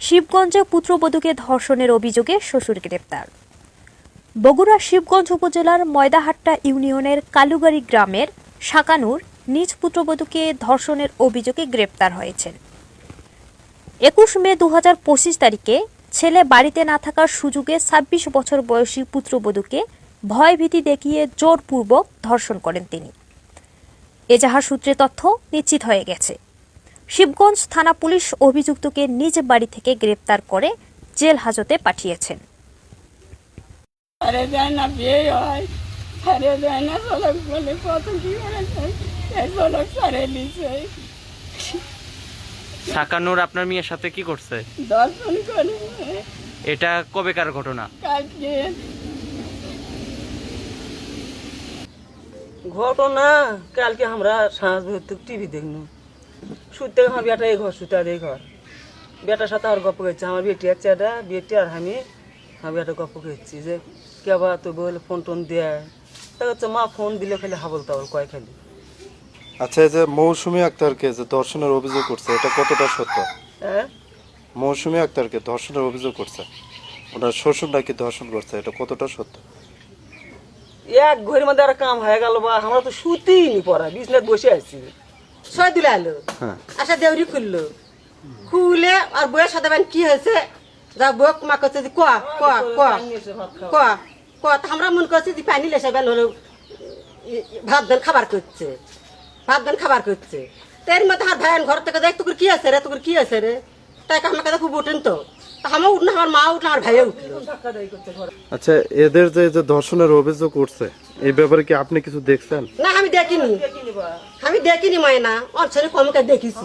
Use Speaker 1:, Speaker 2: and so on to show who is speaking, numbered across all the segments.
Speaker 1: শিবগঞ্জে পুত্রবধূকে ধর্ষণের অভিযোগে শ্বশুর গ্রেপ্তার। বগুড়া শিবগঞ্জ উপজেলার ময়দাহাট্টা ইউনিয়নের কালুগাড়ি গ্রামের শাকানুর নিজ পুত্রবধূকে ধর্ষণের অভিযোগে গ্রেপ্তার হয়েছেন। একুশ মে দু পঁচিশ তারিখে ছেলে বাড়িতে না থাকার সুযোগে ছাব্বিশ বছর বয়সী পুত্রবধূকে ভয়ভীতি দেখিয়ে জোরপূর্বক ধর্ষণ করেন তিনি। এজাহার সূত্রে তথ্য, নিশ্চিত হয়ে গেছে। শিবগঞ্জ থানা পুলিশ অভিযুক্তকে নিজ বাড়ি থেকে গ্রেপ্তার করে জেল হাজতে পাঠিয়েছেন।
Speaker 2: হয়।
Speaker 3: সাকানুর আপনার মেয়ের সাথে কি করছে? এটা কবেকার ঘটনা?
Speaker 2: কালকে।
Speaker 4: ঘটনা কালকে আমরা সাঁঝ টিভি দেখনু শুতে আমার বেটা এই ঘর শুতে এই ঘর। বেটার সাথে আর গপ্প করছে আমার বেটি আছে এটা বেটি আর আমি আমার বেটা গপ্প করছি যে কে বা তো বলে ফোন টোন দেয়। তা হচ্ছে মা ফোন দিলে খালি হাবল তাবল কয় খালি।
Speaker 5: আচ্ছা এই যে মৌসুমী আক্তারকে যে ধর্ষণের অভিযোগ করছে এটা কতটা সত্য?
Speaker 4: হ্যাঁ?
Speaker 5: মৌসুমী আক্তারকে ধর্ষণের অভিযোগ করছে ওনার শ্বশুর নাকি ধর্ষণ করছে এটা কতটা সত্য?
Speaker 4: এক ঘরের মধ্যে আর কাম হয়ে গেল বা আমরা তো শুতেই নি পড়া বিছনাথ বসে আছি।
Speaker 6: ছয় দিলে আলো।
Speaker 5: হ্যাঁ।
Speaker 6: আশা দেউরি খুললো। খুলে আর বইয়ের সাথে বেন কি হয়েছে যা বউক মা করছে যে কোয়া কোয়া কোয়া কোয়া কোয়া তা আমরা মন করছি যে পানি লেসে বেন হলো ভাত দেন খাবার করছে ভাত দেন খাবার করছে তো এর মধ্যে আর ভাইয়ান ঘর থেকে দেখ তোর কি আছে রে তোর কি আছে রে তাই আমাকে দেখো উঠেন তো। তা আমার উঠল আমার মা উঠল আমার ভাইয়া উঠল।
Speaker 5: আচ্ছা এদের যে যে ধর্ষণের অভিযোগ করছে এই ব্যাপারে কি আপনি কিছু দেখছেন?
Speaker 6: না আমি দেখিনি। আমি দেখিনি মায়না অঞ্চলে কমকে দেখিছি।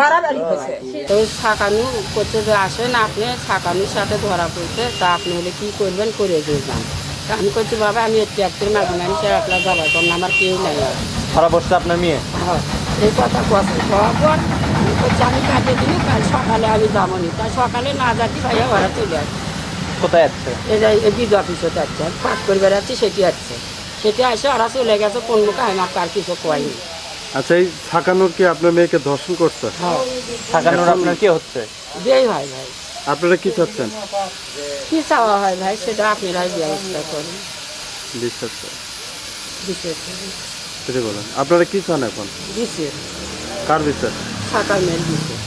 Speaker 6: বাড়াবাড়ি হয়েছে
Speaker 2: তো ছাকানু করতে যে আসেন আপনি ছাকানুর সাথে ধরা পড়ছে। তা আপনি হলে কি করবেন? করে দিয়ে যান। তা আমি করছি বাবা আমি একটু একটু মাগো না সে একলা যাবার কম আমার কেউ নাই।
Speaker 3: ধরা বসছে আপনার মেয়ে?
Speaker 2: হ্যাঁ, এই কথা কথা হওয়ার পর আমি করছি আমি কাজে দিই কাল সকালে আমি যাব নি। তাই সকালে না যাচ্ছি ভাইয়া ঘরে চলে আসছে
Speaker 3: কোথায় আছে?
Speaker 2: এই যে এই বিজ অফিসে যাচ্ছে পাঠ করে বেড়াচ্ছি সেটি আসছে সেটি আসে ওরা চলে গেছে কোন মুখে আমাকে আর কিছু কয়নি
Speaker 5: আচ্ছা এই সাকানুর কি আপনার মেয়েকে ধর্ষণ করছে?
Speaker 2: হ্যাঁ।
Speaker 3: সাকানুর আপনার কি হচ্ছে?
Speaker 2: বিয়েই হয় ভাই।
Speaker 5: আপনারা কি চাচ্ছেন?
Speaker 2: কি চাওয়া হয় ভাই সেটা আপনারাই ব্যবস্থা করেন।
Speaker 5: বিশ্বাস
Speaker 2: বিশেষ
Speaker 5: সেটা বলেন। আপনারা কি চান এখন?
Speaker 2: বিশেষ
Speaker 5: কার বিচার?
Speaker 2: থাকার মেয়ের বিশেষ